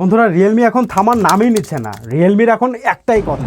বন্ধুরা রিয়েলমি এখন থামার নামই নিচ্ছে না। রিয়েলমির এখন একটাই কথা।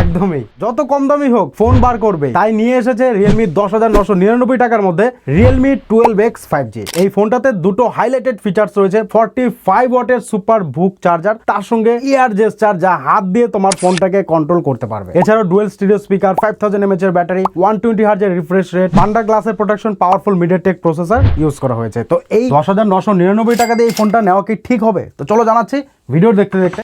একদমই। যত কম দামি হোক ফোন বার করবে। তাই নিয়ে এসেছে রিয়েলমি দশ হাজার নশো নিরানব্বই টাকার মধ্যে Realme twelve X five G এই ফোনটাতে দুটো হাইলাইটেড ফিচার্স রয়েছে ফর্টি ফাইভ ওয়াটের সুপার বুক চার্জার তার সঙ্গে ইয়ার জেস্টার যা হাত দিয়ে তোমার ফোনটাকে কন্ট্রোল করতে পারবে। এছাড়াও dual stereo speaker five thousand mAh এর ব্যাটারি ওয়ান টোয়েন্টি হার্জের রিফ্রেশ রেট পান্ডা গ্লাসের protection powerful MediaTek processor use করা হয়েছে। তো এই দশ হাজার নশো নিরানব্বই টাকা দিয়ে এই ফোনটা নেওয়া কি ঠিক হবে। তো চলো জানাচ্ছি ভিডিও দেখতে দেখতে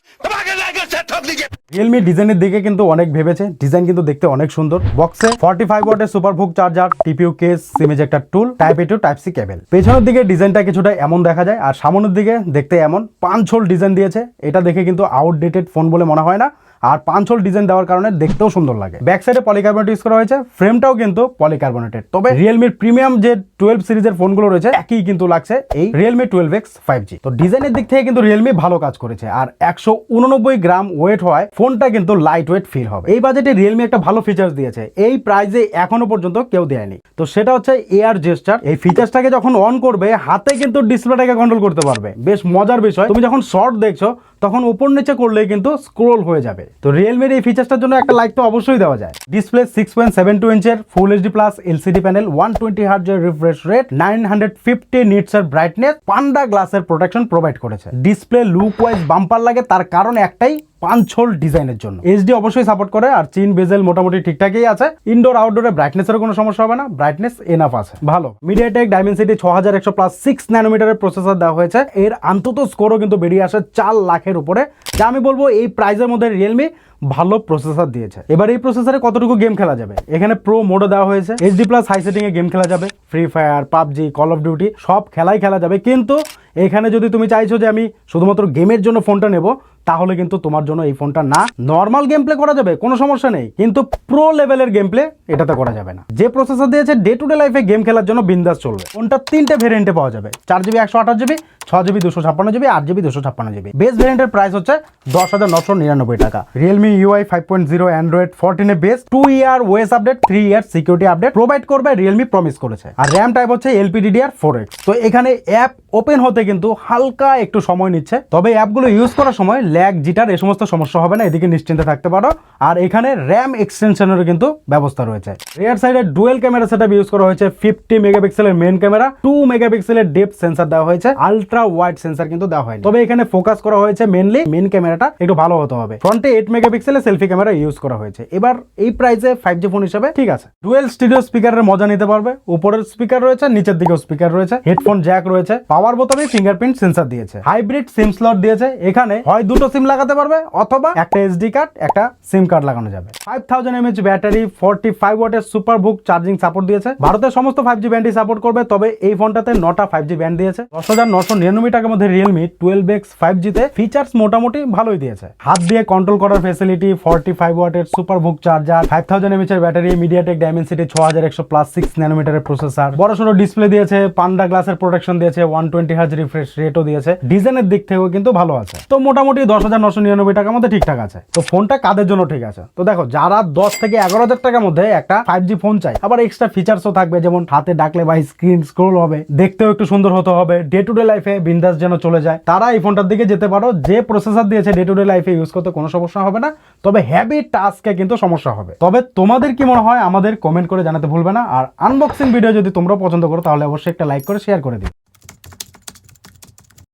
রিয়েলমি ডিজাইনের দিকে কিন্তু অনেক ভেবেছে। ডিজাইন কিন্তু দেখতে অনেক সুন্দর। বক্সে ফর্টি ফাইভ ওয়াটের সুপার বুক চার্জার টিপিউ কেস সিম একটা tool type A to type C cable পেছনের দিকে ডিজাইনটা কিছুটা এমন দেখা যায় আর সামনের দিকে দেখতে এমন পাঁচ ছোল ডিজাইন দিয়েছে। এটা দেখে কিন্তু আউটডেটেড ফোন বলে মনে হয় না। আর পাঁচ হোল ডিজাইন দেওয়ার কারণে দেখতেও সুন্দর লাগে। ব্যাক সাইডে পলিকার্বনেট ইউজ করা হয়েছে ফ্রেমটাও কিন্তু পলিকার্বনেটেড তবে রিয়েলমির প্রিমিয়াম যে টুয়েলভ সিরিজের ফোনগুলো রয়েছে, একই কিন্তু লাগছে এই Realme twelve X five G তো ডিজাইনের দিক থেকে কিন্তু রিয়েলমি ভালো কাজ করেছে, আর একশো উননব্বই গ্রাম ওয়েট হওয়ায় ফোনটা কিন্তু লাইট ওয়েট ফিল হবে। এই বাজেটে রিয়েলমি একটা ভালো ফিচার্স দিয়েছে, এই প্রাইজে এখনও পর্যন্ত কেউ দেয়নি। তো সেটা হচ্ছে এয়ার জেস্টার এই ফিচার্সটাকে যখন অন করবে, হাতে কিন্তু ডিসপ্লেটাকে কন্ট্রোল করতে পারবে। বেশ মজার বিষয়, তুমি যখন শর্ট দেখছ তখন উপর নিচে করলে কিন্তু স্ক্রোল হয়ে যাবে। তো রিয়েলমির এই ফিচার্সটার জন্য একটা লাইক তো অবশ্যই দেওয়া যায়। Display six point seven two ইঞ্চের full HD plus LCD panel one twenty হার্জের refresh rate nine hundred fifty nits নিটসের brightness Panda গ্লাসের প্রোটেকশন প্রোভাইড করেছে। ডিসপ্লে লুক ওয়াইজ বাম্পার লাগে, তার কারণ একটাই পাঁচছোল ডিজাইনের জন্য। এইচডি অবশ্যই সাপোর্ট করে, আর চিন বেজেল মোটামুটি ঠিকঠাকই আছে। ইনডোর আউটডোরে ব্রাইটনেসের কোনো সমস্যা হবে না ব্রাইটনেস এনাফ আছে। ভালো। মিডিয়াটেক ডাইমেনসিটি ছ হাজার একশো প্লাস সিক্স ন্যানোমিটারের প্রসেসর দেওয়া হয়েছে। এর অন্তত স্কোরও কিন্তু বেরিয়ে আসে চার লাখের উপরে। যা আমি বলব, এই প্রাইজের মধ্যে রিয়েলমি ভালো প্রসেসর দিয়েছে। এবার এই প্রসেসরে কতটুকু গেম খেলা যাবে? এখানে প্রো মোডও দেওয়া হয়েছে। এইচডি প্লাস হাই সেটিং এ গেম খেলা যাবে। Free fire PUBG call of duty সব খেলাই খেলা যাবে। কিন্তু এখানে যদি তুমি চাইছো যে আমি শুধুমাত্র গেমের জন্য ফোনটা নেব তাহলে কিন্তু তোমার জন্য এই ফোনটা না নর্মাল গেম প্লে করা যাবে, কোনো সমস্যা নেই। কিন্তু প্রো লেভেলের গেম প্লে এটাতে করা যাবে না। যে প্রসেসর দিয়েছে ডে টু ডে লাইফে গেম খেলার জন্য বিন্দাস চলবে। ফোনটা তিনটে ভেরিয়েন্টে পাওয়া যাবে। চার জিবি একশো আঠাশ জিবি ছ জিবি, দুশো ছাপ্পান্ন জিবি, আট জিবি, দুশো ছাপ্পান্ন জিবি। বেস ভেরিয়েন্টের প্রাইস হচ্ছে দশ হাজার নশো নিরানব্বই টাকা। Realme UI five point zero Android ফোরটিনে base two year OS update three year security update provide করবে রিয়েলমি প্রমিস করেছে। আর র্যাম টাইপ হচ্ছে এলপিডিডিআর ফোর এক্স তো এখানে অ্যাপ ওপেন হতে কিন্তু হালকা একটু সময় নিচ্ছে। তবে অ্যাপগুলো ইউজ করার সময় ল্যাগ জিটার এই সমস্ত সমস্যা হবে না, এদিকে নিশ্চিন্তে থাকতে পারো। আর এখানে র্যাম এক্সটেনশনেরও কিন্তু ব্যবস্থা রয়েছে। রিয়ার সাইডে ডুয়েল ক্যামেরা সেটআপ ইউজ করা হয়েছে ফিফটি মেগাপিক্সেলের মেন ক্যামেরা টু মেগাপিক্সেলের ডেপ সেন্সার দেওয়া হয়েছে আলট্রা ওয়াইড সেন্সার কিন্তু দেওয়া হয়নি। তবে এখানে ফোকাস করা হয়েছে মেনলি মেন ক্যামেরাটা একটু ভালো হতে হবে। ফ্রন্টে এইট মেগাপিক্সেলের সেলফি ক্যামেরা ইউজ করা হয়েছে। এবার এই প্রাইসে ফাইভ জি ফোন হিসেবে ঠিক আছে। ডুয়েল স্টুডিও স্পিকারের মজা নিতে পারবে। উপরের স্পিকার রয়েছে, নিচের দিকেও স্পিকার রয়েছে হেডফোন জ্যাক রয়েছে পাওয়ার বোতামে ফিঙ্গারপ্রিন্ট সেন্সার দিয়েছে। হাইব্রিড সিম স্লট দিয়েছে। এখানে হয় দুটো সিম লাগাতে পারবে, অথবা একটা এসডি কার্ড একটা সিম কার্ড লাগানো যাবে। Five thousand mAh battery forty five ওয়াটের সুপার বুক চার্জিং সাপোর্ট দিয়েছে। ভারতের সমস্ত ফাইভ জি ব্যান্ডই সাপোর্ট করবে, তবে এই ফোনটাতে নটা ফাইভ জি ব্যান্ড দিয়েছে। দশ হাজার নশো নিরানব্বই টাকার মধ্যে রিয়েলমি টুয়েলভ এক্স ফাইভ জিতে ফিচার্স মোটামুটি ভালোই দিয়েছে। হাত দিয়ে কন্ট্রোল করার ফেসিলিটি ফোর্টি ফাইভ ওয়াটের সুপার বুক চার্জার ফাইভ থাউজেন্ড এমএচ এর ব্যাটারি মিডিয়াটেক ডাইমেনসিটি ছ হাজার একশো প্লাস সিক্স ন্যানোমিটারের প্রসেসর বড় সড়ো ডিসপ্লে দিয়েছে পান্ডা গ্লাসের প্রোটেকশন দিয়েছে ওয়ান টোয়েন্টি হাজ রিফ্রেশ রেটও দিয়েছে। ডিজাইনের দিক থেকেও কিন্তু ভালো আছে। তো মোটামুটি দশ হাজার নশো নিরানব্বই টাকার মধ্যে ঠিকঠাক আছে। তো ফোনটা কাদের জন্য ঠিক আছে? তো দেখো, যারা দশ থেকে এগারো হাজার টাকার মধ্যে একটা ফাইভ জি ফোন চাই আবার এক্সট্রা ফিচার্সও থাকবে, যেমন হাতে ডাকলে বা স্ক্রিন স্ক্রোল হবে, দেখতেও একটু সুন্দর হতে হবে ডে টু ডে লাইফে বিন্দাস যেন চলে যায়। তারা এই ফোনটার দিকে যেতে পারো, যে প্রসেসার দিয়েছে ডে টু ডে লাইফে ইউজ করতে কোনো সমস্যা হবে না। তবে হ্যাভি টাস্কে কিন্তু সমস্যা হবে। তবে তোমাদের কি মনে হয় আমাদের কমেন্ট করে জানাতে ভুলবে না। আর আনবক্সিং ভিডিও যদি তোমরা পছন্দ করো, তাহলে অবশ্যই একটা লাইক করে শেয়ার করে দিও।